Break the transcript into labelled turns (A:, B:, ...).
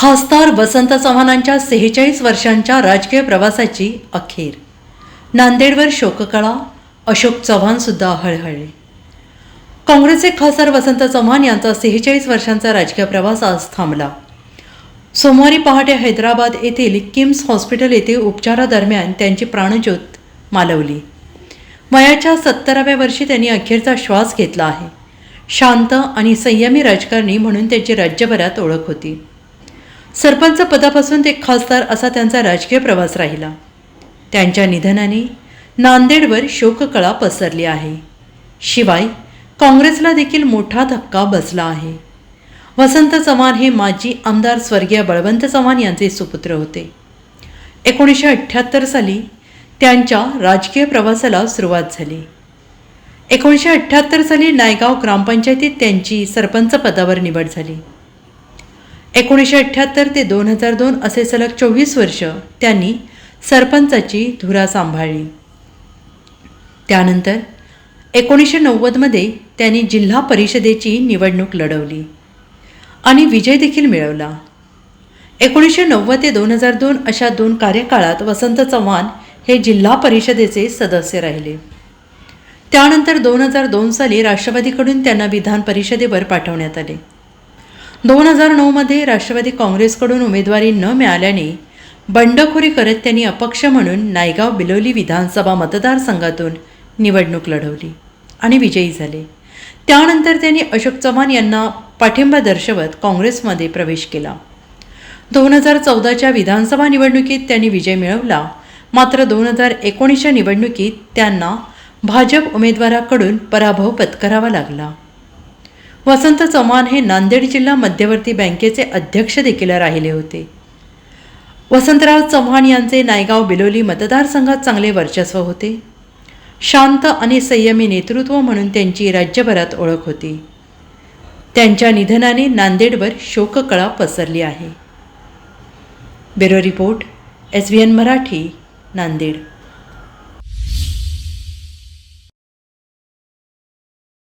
A: खासदार वसंत चव्हाणांच्या सेहेचाळीस वर्षांच्या राजकीय प्रवासाची अखेर. नांदेडवर शोककळा अशोक चव्हाणसुद्धा हळहळले काँग्रेसचे खासदार वसंत चव्हाण यांचा सेहेचाळीस वर्षांचा राजकीय प्रवास आज थांबला. सोमवारी पहाटे हैदराबाद येथील किम्स हॉस्पिटल येथे उपचारादरम्यान त्यांची प्राणज्योत मालवली. वयाच्या सत्तराव्या वर्षी त्यांनी अखेरचा श्वास घेतला आहे. शांत आणि संयमी राजकारणी म्हणून त्यांची राज्यभरात ओळख होती. सरपंच पदापासून ते खासदार असा त्यांचा राजकीय प्रवास राहिला. त्यांच्या निधनाने नांदेडवर शोककळा पसरली आहे. शिवाय काँग्रेसला देखील मोठा धक्का बसला आहे. वसंत चव्हाण हे माजी आमदार स्वर्गीय बळवंत चव्हाण यांचे सुपुत्र होते. एकोणीसशे अठ्ठ्याहत्तर साली त्यांच्या राजकीय प्रवासाला सुरुवात झाली. एकोणीसशे अठ्ठ्याहत्तर साली नायगाव ग्रामपंचायतीत त्यांची सरपंच पदावर निवड झाली. एकोणीसशे अठ्ठ्याहत्तर ते दोन हजार दोन असे सलग चोवीस वर्ष त्यांनी सरपंचाची धुरा सांभाळली. त्यानंतर एकोणीसशे नव्वदमध्ये त्यांनी जिल्हा परिषदेची निवडणूक लढवली आणि विजय देखील मिळवला. एकोणीसशे नव्वद ते दोन हजार दोन अशा दोन कार्यकाळात वसंत चव्हाण हे जिल्हा परिषदेचे सदस्य राहिले. त्यानंतर दोन हजार दोन साली राष्ट्रवादीकडून त्यांना विधान परिषदेवर पाठवण्यात आले. दोन हजार नऊमध्ये राष्ट्रवादी काँग्रेसकडून उमेदवारी न मिळाल्याने बंडखोरी करत त्यांनी अपक्ष म्हणून नायगाव बिलोली विधानसभा मतदारसंघातून निवडणूक लढवली आणि विजयी झाले. त्यानंतर त्यांनी अशोक चव्हाण यांना पाठिंबा दर्शवत काँग्रेसमध्ये प्रवेश केला. दोन हजार चौदाच्या विधानसभा निवडणुकीत त्यांनी विजय मिळवला. मात्र दोन हजार एकोणीसच्या निवडणुकीत त्यांना भाजप उमेदवाराकडून पराभव पत्करावा लागला. वसंत चव्हाण हे नांदेड जिल्हा मध्यवर्ती बँकेचे अध्यक्ष देखील राहिले होते. वसंतराव चव्हाण यांचे नायगाव बिलोली मतदारसंघात चांगले वर्चस्व होते. शांत आणि संयमी नेतृत्व म्हणून त्यांची राज्यभरात ओळख होती. त्यांच्या निधनाने नांदेडवर शोककळा पसरली आहे. Bureau report S V N Marathi Nanded.